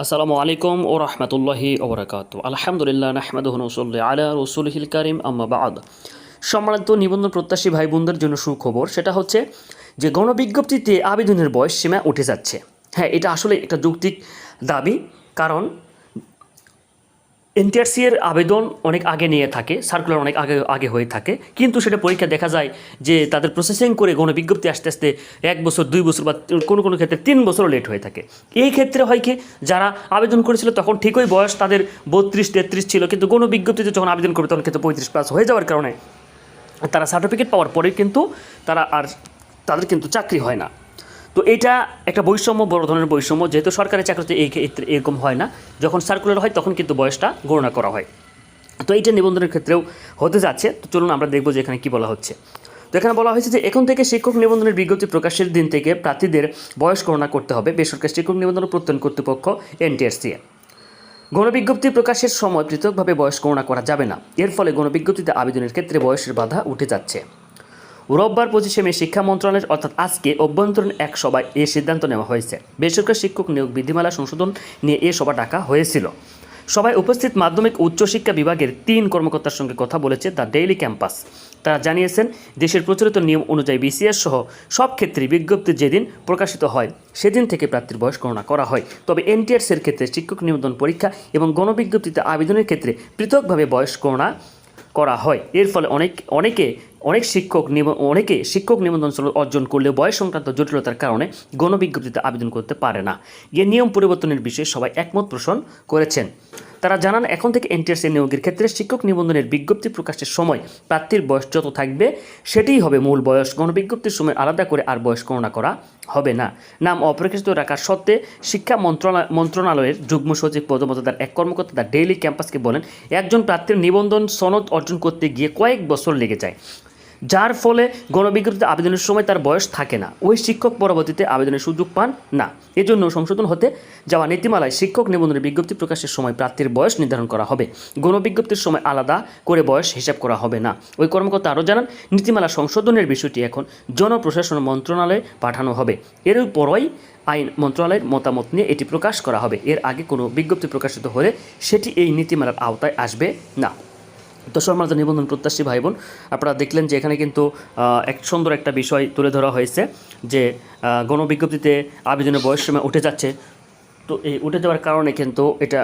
আসসালামু আলাইকুম ও রহমতুল্লাহি ওবরাকাত আলহামদুলিল্লাহ নাহমাদুহনসল্লি আলা রসুলহিল হিল কারিম বাদ। সম্মানিত নিবন্ধন প্রত্যাশী ভাই বোনদের জন্য সুখবর, সেটা হচ্ছে যে গণবিজ্ঞপ্তিতে আবেদনের বয়স সীমা উঠে যাচ্ছে। হ্যাঁ এটা আসলে একটা যৌক্তিক দাবি, কারণ এনটিআরসি এর আবেদন অনেক আগে নিয়ে থাকে সার্কুলার অনেক আগে আগে হয়ে থাকে, কিন্তু সেটা পরীক্ষা দেখা যায় যে তাদের প্রসেসিং করে কোনো গণবিজ্ঞপ্তি আস্তে আস্তে এক বছর, দুই বছর বা কোনো কোনো ক্ষেত্রে তিন বছরও লেট হয়ে থাকে। এই ক্ষেত্রে হয় কি, যারা আবেদন করেছিল তখন ঠিকই বয়স তাদের বত্রিশ, তেত্রিশ ছিল, কিন্তু গণবিজ্ঞপ্তিতে যখন আবেদন করবে তখন কিন্তু পঁয়ত্রিশ প্লাস হয়ে যাওয়ার কারণে তারা সার্টিফিকেট পাওয়ার পরে কিন্তু তারা আর তাদের কিন্তু চাকরি হয় না। তো এটা একটা বৈষম্য, বড় ধরনের বৈষম্য। যেহেতু সরকারি চাকরিতে এই ক্ষেত্রে এরকম হয় না, যখন সার্কুলার হয় তখন কিন্তু বয়সটা গণনা করা হয়। তো এইটা নিবন্ধনের ক্ষেত্রেও হতে যাচ্ছে। তো চলুন আমরা দেখব যে এখানে কী বলা হচ্ছে। তো এখানে বলা হয়েছে যে, এখন থেকে শিক্ষক নিবন্ধনের বিজ্ঞপ্তি প্রকাশের দিন থেকে প্রার্থীদের বয়স গণনা করতে হবে। বেসরকারি শিক্ষক নিবন্ধন প্রত্যয়ন কর্তৃপক্ষ এনটিআরসিএ গণবিজ্ঞপ্তি প্রকাশের সময় পৃথকভাবে বয়স গণনা করা যাবে না। এর ফলে গণবিজ্ঞপ্তিতে আবেদনের ক্ষেত্রে বয়সের বাধা উঠে যাচ্ছে। রোববার পঁচিশে মে শিক্ষা মন্ত্রণালয়ের অর্থাৎ আজকে অভ্যন্তরীণ এক সভায় এ সিদ্ধান্ত নেওয়া হয়েছে। বেসরকারি শিক্ষক নিয়োগ বিধিমালা সংশোধন নিয়ে এ সভা ডাকা হয়েছিল। সভায় উপস্থিত মাধ্যমিক উচ্চশিক্ষা বিভাগের তিন কর্মকর্তার সঙ্গে কথা বলেছে দ্য ডেইলি ক্যাম্পাস। তারা জানিয়েছেন, দেশের প্রচলিত নিয়ম অনুযায়ী বিসিএস সহ সব ক্ষেত্রে বিজ্ঞপ্তি যেদিন প্রকাশিত হয়, সেদিন থেকে প্রার্থীর বয়স গণনা করা হয়। তবে এনটিআরসির ক্ষেত্রে শিক্ষক নিবন্ধন পরীক্ষা এবং গণবিজ্ঞপ্তিতে আবেদনের ক্ষেত্রে পৃথকভাবে বয়স গণনা করা হয়। এর ফলে অনেক, অনেকে অনেক শিক্ষক অনেকে শিক্ষক নিবন্ধন অর্জন করলেও বয়স সংক্রান্ত জটিলতার কারণে গণবিজ্ঞপ্তিতে আবেদন করতে পারে না। এ নিয়ম পরিবর্তনের বিষয়ে সবাই একমত পোষণ করেছেন। তারা জানান, এখন থেকে এনটিএসএ নিয়োগের ক্ষেত্রে শিক্ষক নিবন্ধনের বিজ্ঞপ্তি প্রকাশের সময় প্রার্থীর বয়স যত থাকবে, সেটিই হবে মূল বয়স। গণবিজ্ঞপ্তির সময় আলাদা করে আর বয়স গণনা করা হবে না। নাম অপ্রকাশিত রাখার সত্ত্বে শিক্ষা মন্ত্রণালয় মন্ত্রণালয়ের যুগ্ম সচিব, পদমর্যাদার এক কর্মকর্তা দ্য ডেইলি ক্যাম্পাসকে বলেন, একজন প্রার্থীর নিবন্ধন সনদ অর্জন করতে গিয়ে কয়েক বছর লেগে যায়। যার ফলে গণবিজ্ঞপ্তিতে আবেদনের সময় তার বয়স থাকে না। ওই শিক্ষক পরবর্তীতে আবেদনের সুযোগ পান না। এজন্য সংশোধন হতে যাওয়া নীতিমালায় শিক্ষক নিবন্ধনের বিজ্ঞপ্তি প্রকাশের সময় প্রার্থীর বয়স নির্ধারণ করা হবে। গণবিজ্ঞপ্তির সময় আলাদা করে বয়স হিসাব করা হবে না। ওই কর্মকর্তা আরও জানান, নীতিমালা সংশোধনের বিষয়টি এখন জনপ্রশাসন মন্ত্রণালয়ে পাঠানো হবে। এর পরই আইন মন্ত্রণালয়ের মতামত নিয়ে এটি প্রকাশ করা হবে। এর আগে কোনো বিজ্ঞপ্তি প্রকাশিত হলে সেটি এই নীতিমালার আওতায় আসবে না। তো সম্মানিত নিবন্ধন প্রত্যাশী ভাই বোন আপনারা দেখলেন যে এখানে কিন্তু এক সুন্দর একটা বিষয় তুলে ধরা হয়েছে যে গণবিজ্ঞপ্তিতে আবেদনের বয়স সময় উঠে যাচ্ছে। তো এই উঠে যাওয়ার কারণে কিন্তু এটা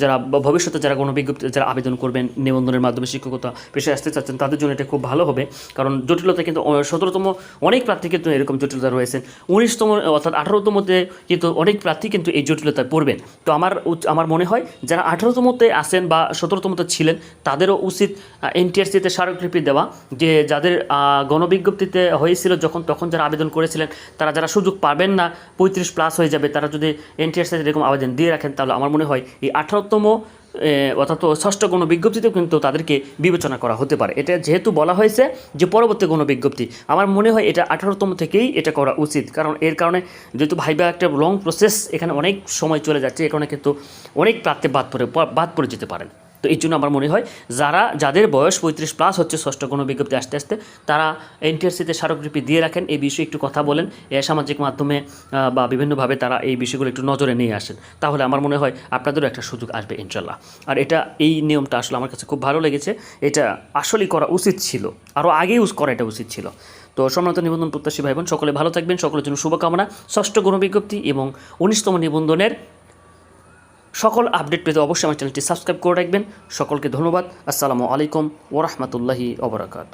যারা ভবিষ্যতে যারা গণবিজ্ঞপ্তি যারা আবেদন করবেন, নিবন্ধনের মাধ্যমে শিক্ষকতা পেশায় আসতে চাচ্ছেন, তাদের জন্য এটা খুব ভালো হবে। কারণ জটিলতা কিন্তু সতেরোতম, অনেক প্রার্থী কিন্তু এরকম জটিলতা রয়েছেন উনিশতম, অর্থাৎ আঠারোতমতে কিন্তু অনেক প্রার্থী কিন্তু এই জটিলতায় পড়বেন। তো আমার আমার মনে হয়, যারা আঠারোতমতে আসেন বা সতেরোতমতে ছিলেন, তাদেরও উচিত এনটিআরসিতে স্মারকলিপি দেওয়া, যে যাদের গণবিজ্ঞপ্তিতে হয়েছিল যখন, তখন যারা আবেদন করেছিলেন, তারা যারা সুযোগ পাবেন না, পঁয়ত্রিশ প্লাস হয়ে যাবে, তারা যদি এনটিআরসিতে যেরকম আবেদন দিয়ে রাখেন, তাহলে আমার মনে হয় এই আঠারোতম অর্থাৎ ষষ্ঠ কোনো বিজ্ঞপ্তিতেও কিন্তু তাদেরকে বিবেচনা করা হতে পারে। এটা যেহেতু বলা হয়েছে যে পরবর্তী কোনো বিজ্ঞপ্তি আমার মনে হয় এটা আঠারোতম থেকেই এটা করা উচিত। কারণ এর কারণে যেহেতু ভাইবা একটা লং প্রসেস এখানে অনেক সময় চলে যাচ্ছে এখানে কিন্তু অনেক প্রার্থী বাদ পড়ে বাদ পড়ে যেতে পারেন। তো এই জন্য আমার মনে হয় যারা, যাদের বয়স পঁয়ত্রিশ প্লাস হচ্ছে ষষ্ঠ কোনো বিজ্ঞপ্তি আসতে আসতে, তারা এনটিআরসিতে স্মারকলিপি দিয়ে রাখেন, এই বিষয়ে একটু কথা বলেন, এ সামাজিক মাধ্যমে বা বিভিন্নভাবে তারা এই বিষয়গুলো একটু নজরে নিয়ে আসেন। তাহলে আমার মনে হয় আপনাদেরও একটা সুযোগ আসবে, ইনশাল্লাহ। আর এটা, এই নিয়মটা আসলে আমার কাছে খুব ভালো লেগেছে। এটা আসলেই করা উচিত ছিল। আরও আগেই ইউজ করা এটা উচিত ছিল। তো সম্মানিত নিবন্ধন প্রত্যাশী ভাই বোন সকলে ভালো থাকবেন, সকলের জন্য শুভকামনা। ষষ্ঠ গণবিজ্ঞপ্তি এবং উনিশতম নিবন্ধনের সকল আপডেট পেতে অবশ্যই আমার চ্যানেলটি সাবস্ক্রাইব করে রাখবেন। সকলকে ধন্যবাদ। আসসালামু আলাইকুম ওরহমতুল্লাহি ওবরাকাত